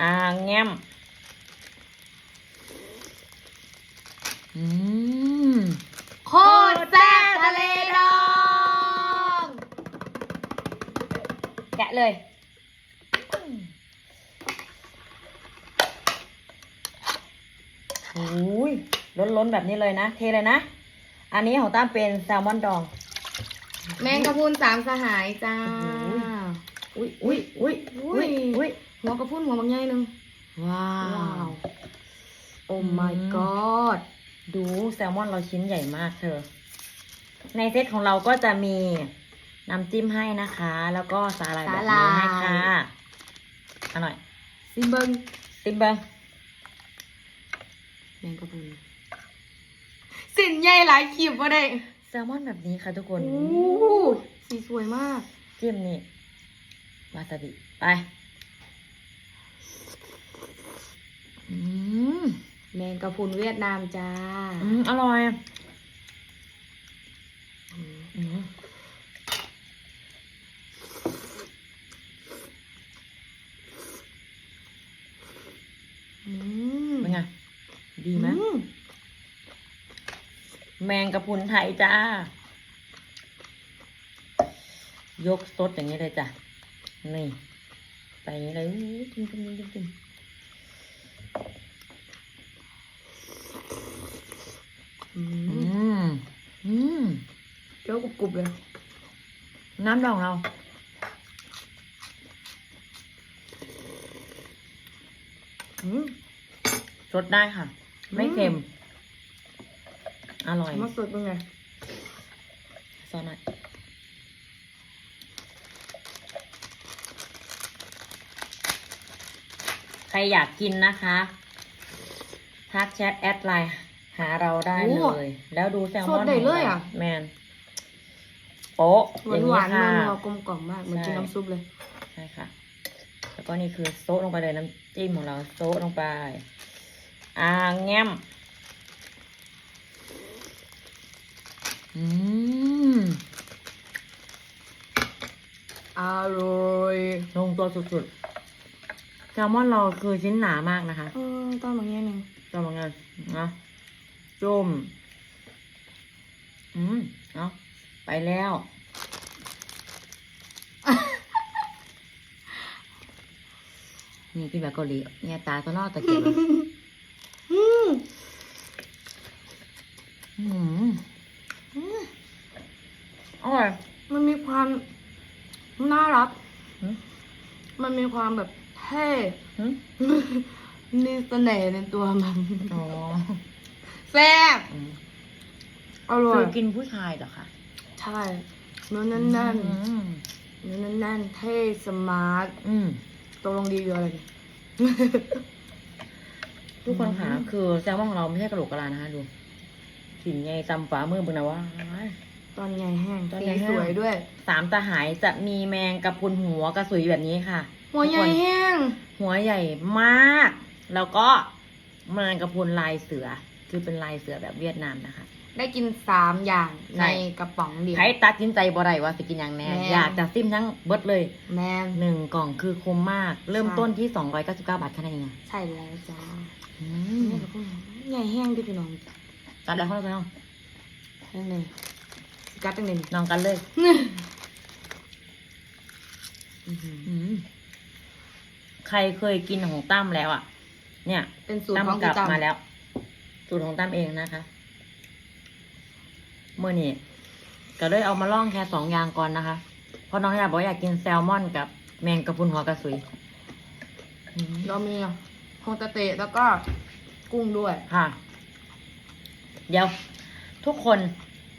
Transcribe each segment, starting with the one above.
อ่าแง้มอืมโคตรแซ่บทะเลดองแกะเลยโอ้ยล้นๆแบบนี้เลยนะ เทเลยนะ อันนี้ของตั้มเป็นแซลมอนดอง แมงกะพรุนสามสหายจ้า อุ้ยอุ้ยอุ้ยอุ้ยอุ้ย หัวกระพรุนหัวบางใหญ่หนึ่งว้าว้าววโอ้ my god ดูแซลมอนเราชิ้นใหญ่มากเธอ ในเซตของเราก็จะมีน้ำจิ้มให้นะคะ แล้วก็สาหร่ายแบบนี้ให้ค่ะอร่อยซิมเบิงติมเบิงแมงกะพรุนสินใหญ่หลายขีบว่าได้แซลมอนแบบนี้ค่ะทุกคนโอ้สีสวยมาก จิ้มนี่วาซาบิไป อืม แมงกะพรุนเวียดนามจ้า อืมอร่อยอืมอืมเป็นไง ดีไหมอืแมงกะพรุนไทยจ้า ยกสดอย่างนี้เลยจ้ะ นี่ ไปอย่างนี้เลยอู้จิ้มจิ้มจิ้มจิ้ม อือืมมอืมเคี้ยวกรุบๆเลย น้ำดองเรา อืม สดได้ค่ะ ไม่อืมเค็ม อร่อย มาสดเป็นไงซอสหน่อย ใครอยากกินนะคะทักแชทแอดไลน์หาเราได้โอ้เลยแล้วดูแซลมอนสดได้เลยอะ แมนโป๊ะหอวาย่านงนี้หวานค่ะ นัวๆกลมกล่อมมากเหมือนกินใช่ น้ำซุปเลย ใช่ค่ะ แล้วก็นี่คือโซะลงไปเลยน้ำจิ้มของเราโซะลงไป อ่าแง้มอืมอร่อยลงตัวสุดๆแซ ลมอนเราคือชิ้นหนามากนะคะเออตอนบางอย่างหนึ่งจำเหมือนกันนะจุ่มอืมเนาะไปแล้ว นี่กินแบบเกาหลีเนี่ยตาตัวนอกตะเกียบเลยอืมอืมอร่อยมันมีความน่ารักหืมมันมีความแบบ เท่หืมมีเสน่ห์ในตัวมันอ๋อแซ่บอืมอร่อคืยอกินผู้ชายเหรอคะใช่เนื้อแน่นอืมๆเนื้อแน่นๆเท่สมาร์ทอืม ตกลงดีอยู่อะไรดิทุกคนค่ะ อืม คือแซลมอนของเราไม่ใช่กระโหลกกระลานะคะดูกลิ่นไงตำฝามือบึงนะว่า ตอนใหญ่แห้งตอนสีใหญ่แห้งสวยด้วย สามตาหายจะมีแมงกะพรุนหัวกระสุยแบบนี้ค่ะ หัวใหญ่แห้ง หัวใหญ่มาก แล้วก็แมงกะพรุนลายเสือ คือเป็นลายเสือแบบเวียดนามนะคะ ได้กินสามอย่างใช่ ในกระป๋องเดียว ใครตัดสินใจบ่ได้ว่าสิกินอย่างแน่แม่อยากจะซิมทั้งเบิดเลยแมน หนึ่งกล่องคือคุ้มมาก เริ่มใช่ ต้นที่ 299 บาทแค่นั้นเองอะใช่แล้วจ้าอืมแม่กับพวกนี้ใหญ่แห้งดิพี่น้องกัดแล้วเขาเลยน้องแห้งเลยสกัดตั้งหนึ่งน้องกันเลยอื้อหืออืม ใครเคยกินของตั้มแล้วอะ เนี่ยเป็นสูตรตั้มของกลัพี่บตั้มมาแล้ว สูตรของตั้มเองนะคะเมื่อนี้ก็เลยเอามาล่องแค่สองอย่างก่อนนะคะ เพราะน้องอยากบอกอยากกินแซลมอนกับแมงกะพรุนหัวกระสุยอืมเรามีโฮตาเตะแล้วก็กุ้งด้วยค่ะ เดี๋ยว ทุกคน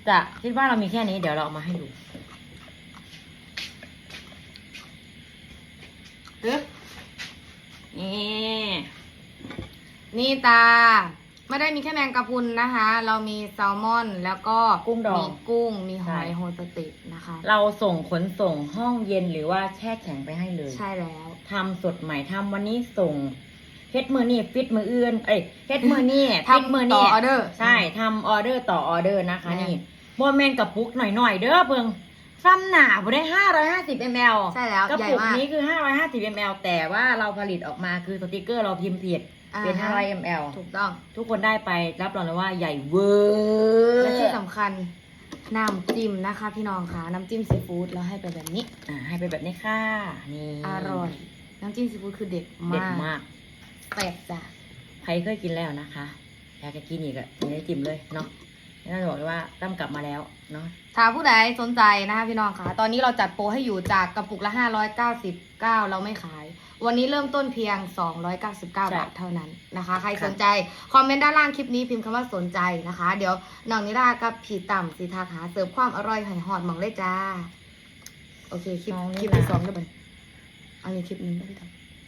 จะคิดว่าเรามีแค่นี้ เดี๋ยวเราเอามาให้ดูตึ๊บ นี่นี่ตา ไม่ได้มีแค่แมงกะพรุนนะคะ เรามีแซลมอนแล้วก็กุ้งดองมีกุ้งมีหอยใช่ โฮตาเตะนะคะ เราส่งขนส่งห้องเย็นหรือว่าแช่แข็งไปให้เลยใช่แล้วทำสดใหม่ทำวันนี้ส่งเฮ็ดมือนี่ฟิตมืออื่นเอ้ยเฮ็ดมือนี่ทำฟิตมือต่นี่อออเดอร์ ใช่ทำออเดอร์ต่อออเดอร์นะคะ แม่นี่โมเมนกับปุกหน่อยๆเด้อเบิง ซ้ำหนาบ่ได้ห้าร้อยห้าสิบมลใช่แล้วกระใหญ่ปุกมาก นี้คือห้าร้อยห้าสิบมลแต่ว่าเราผลิตออกมาคือสติกเกอร์เราพิมพ์ผิดเป็นอ่าห้าฮะร้อยมลถูกต้อง ทุกคนได้ไปรับรองเลยว่าใหญ่เวอร์และที่สำคัญน้ำจิ้มนะคะ พี่น้องค่ะน้ำจิ้มซีฟู้ดเราให้ไปแบบนี้ อ่าให้ไปแบบนี้ค่ะ นี่อร่อย น้ำจิ้มซีฟู้ดคือเด็ดเด็ดมากมาก แปลกจ้ะ ใครเคยกินแล้วนะคะ อยากจะกินอีกอะมีได้จิ้มเลยเนาะ น่าจะบอกเลยว่าตั้มกลับมาแล้วเนาะถ้าผู้ใดสนใจนะคะพี่น้องค่ะ ตอนนี้เราจัดโปรให้อยู่จากกระปุกละ599 เราไม่ขาย วันนี้เริ่มต้นเพียง 299 บาทเท่านั้นนะคะ ใครสนใจ คอมเมนต์ด้านล่างคลิปนี้พิมพ์คำว่าสนใจนะคะ เดี๋ยวน้องนิดากับผีต่ำสีทาหาเสิร์ฟความอร่อยหอยหอดหมองเลยจ้า โอเค คลิปคลิปที่สองด้วยบันอันนี้คลิปหนึงนะพี่ต่ำ